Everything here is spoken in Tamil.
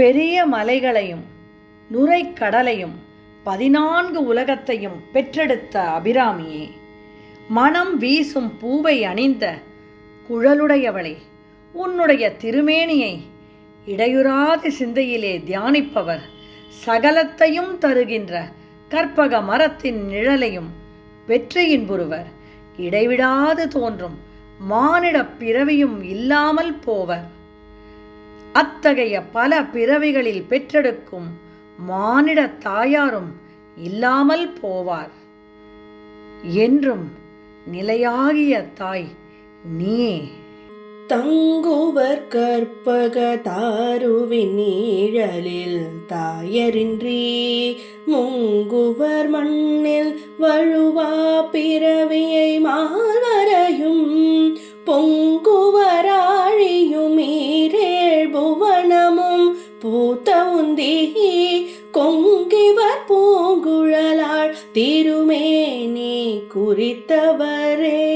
பெரிய மலைகளையும் நுரைக்கடலையும் பதினான்கு உலகத்தையும் பெற்றெடுத்த அபிராமியே மனம் வீசும் பூவை அணிந்த குழலுடையவளே உன்னுடைய திருமேனியை இடையுறாத சிந்தையிலே தியானிப்பவர் சகலத்தையும் தருகின்ற கற்பக மரத்தின் நிழலையும் வெற்றியின் புருவர் இடைவிடாது தோன்றும் மானிடப் பிறவியும் இல்லாமல் போவர். அத்தகைய பல பிறவிகளில் பெற்றெடுக்கும் மானிட தாயாரும் இல்லாமல் போவார். என்றும் நிலையாகிய தாய் நீயே. தங்குவர் கற்பக தாருவின் நீழலில் தாயரின்றி முங்குவர் மண்ணில் வழுவா பிறவியை மா பூத்த உந்தி கொங்கிவர் பூங்குழலாள் திருமேனி குறித்தவரே.